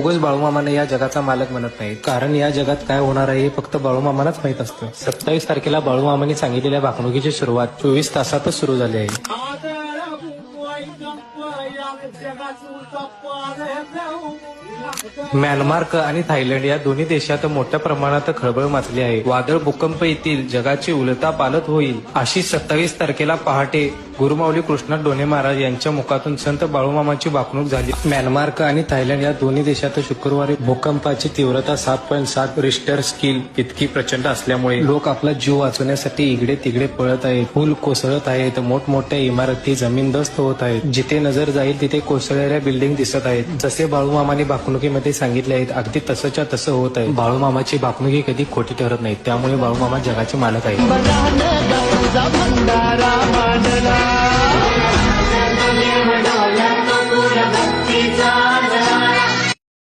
उगच बाळूमामाने या जगाचा मालक म्हणत नाही कारण या जगात काय होणार आहे हे फक्त बाळूमामालाच माहीत असतं. सत्तावीस तारखेला बाळूमामाने सांगितलेल्या वागणुकीची सुरुवात चोवीस तासातच सुरू झाली आहे. म्यानमार्क आणि थायलंड या दोन्ही देशात मोठ्या प्रमाणात खळबळ माजली आहे. वादळ भूकंप येतील जगाची उलता पालत होईल अशी सत्तावीस तारखेला पहाटे गुरुमाऊली कृष्णा डोने महाराज यांच्या मुखातून संत बाळूमामाची वाकणूक झाली. म्यानमार्क आणि थायलंड या दोन्ही देशात शुक्रवारी भूकंपाची तीव्रता सात पॉईंट सात रिस्टर स्किल इतकी प्रचंड असल्यामुळे लोक आपला जीव वाचवण्यासाठी इकडे तिकडे पळत आहेत. पूल कोसळत आहेत मोठमोठ्या इमारती जमीनदस्त होत आहेत. जिथे नजर जाईल तिथे कोसळलेल्या बिल्डिंग दिसत आहेत. जसे बाळूमामाने मध्ये सांगितले आहेत अगदी तसंच्या तसं होत आहे. बाळूमामाची बापणुकी कधी खोटी ठरत नाही. त्यामुळे बाळूमामा जगाचे मालक आहेत. भंडारा.